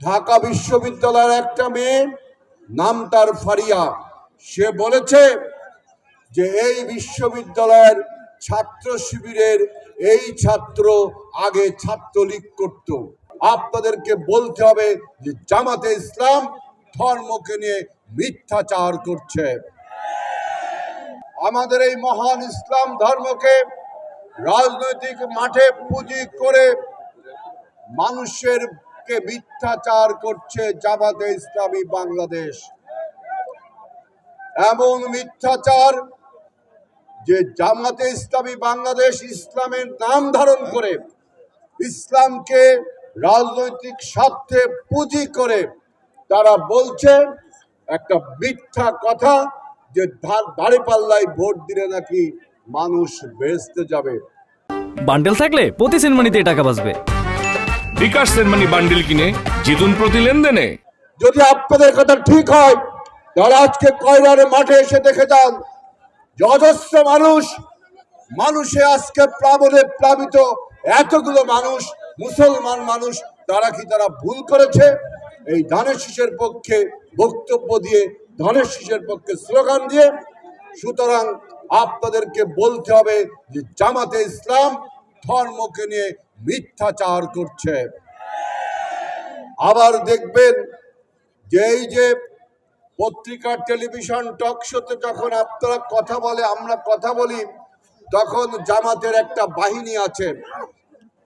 ঢাকা বিশ্ববিদ্যালয়ের একটা মেয়ে, নাম তার ফারিয়া। সে বলেছে যে এই বিশ্ববিদ্যালয়ের ছাত্র শিবিরের এই ছাত্র আগে ছাত্রলীগ করত। আপনাদেরকে বলতে হবে যে জামাতে ইসলাম ধর্মকে নিয়ে মিথ্যাচার করছে। আমাদের এই মহান ইসলাম ধর্মকে রাজনৈতিক মাঠে পুঁজি করে মানুষের কে মিথ্যাচার করছে জামাতে ইসলামী বাংলাদেশ। এমন মিথ্যাচার যে জামাতে ইসলামী বাংলাদেশ ইসলামের নাম ধারণ করে, ইসলামকে রাজনৈতিক স্বার্থে পুঁজি করে তারা বলছে, একটা মিথ্যা কথা যে দাড়ি পাল্লায় ভোট দিলে নাকি মানুষ বেসতে যাবে। বান্ডেল থাকলে প্রতি সেনমানিতে টাকা বাঁচবে। বিকাশ সেনমানি বান্ডিল কিনে জিতুন প্রতি লেনদেনে। যদি আপনাদের কথা ঠিক হয়, তাহলে আজকে কয়লার মাঠে এসে দেখে যান যে অজস্র মানুষ, মানুষে আজকে প্লাবনে প্লাবিত, এতগুলো মানুষ, মুসলমান মানুষ, তারা কি তারা ভুল করেছে? এই ধানের শীষের পক্ষে বক্তব্য দিয়ে, ধানের শীষের পক্ষে স্লোগান দিয়ে, সুতরাং আপনাদেরকে বলতে হবে যে জামাতে ইসলাম ধর্মকে নিয়ে মিথ্যাচার করছে। আবার দেখবেন যে এই যে পত্রিকা টেলিভিশন টক শোতে যখন আপনারা কথা বলে, আমরা কথা বলি, তখন জামাতের একটা বাহিনী আছে,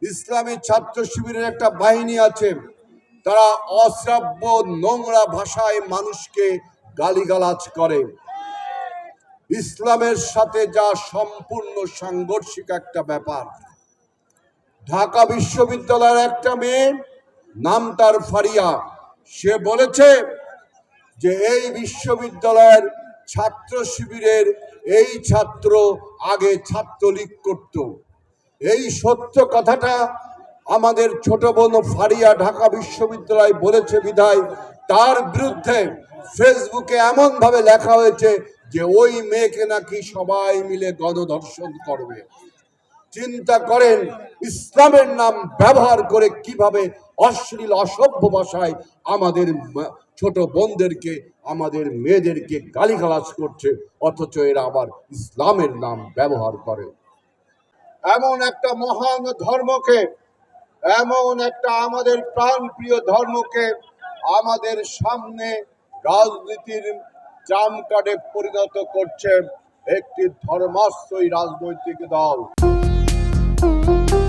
ইসলামী ছাত্র শিবিরের একটা বাহিনী আছে, তারা অশ্রাব্য নোংরা ভাষায় মানুষকে গালিগালাজ করে। ইসলামের সাথে যা সম্পূর্ণ সাংঘর্ষিক একটা ব্যাপার। ঢাকা বিশ্ববিদ্যালয়ের একটা মেয়ে, নাম তার ফারিয়া। সে বলেছে যে এই বিশ্ববিদ্যালয়ের ছাত্র শিবিরের এই ছাত্র আগে ছাত্রলীগ করত। এই সত্য কথাটা আমাদের ছোট বোন ফারিয়া ঢাকা বিশ্ববিদ্যালয় বলেছে বিধায়, তার বিরুদ্ধে ফেসবুকে এমন ভাবে লেখা হয়েছে যে ওই মেয়েকে নাকি সবাই মিলে গণধর্ষণ করবে। চিন্তা করেন, ইসলামের নাম ব্যবহার করে কীভাবে অশ্লীল, অসভ্য ভাষায় আমাদের ছোট বোনদেরকে, আমাদের মেয়েদেরকে গালিগালাজ করছে, অথচ এরা আবার ইসলামের নাম ব্যবহার করে। এমন একটা মহান ধর্মকে, এমন একটা আমাদের প্রাণপ্রিয় ধর্মকে আমাদের সামনে রাজনীতির জাম কার্ডে পরিণত করছে একটি ধর্মাশ্রয়ী রাজনৈতিক দল। Música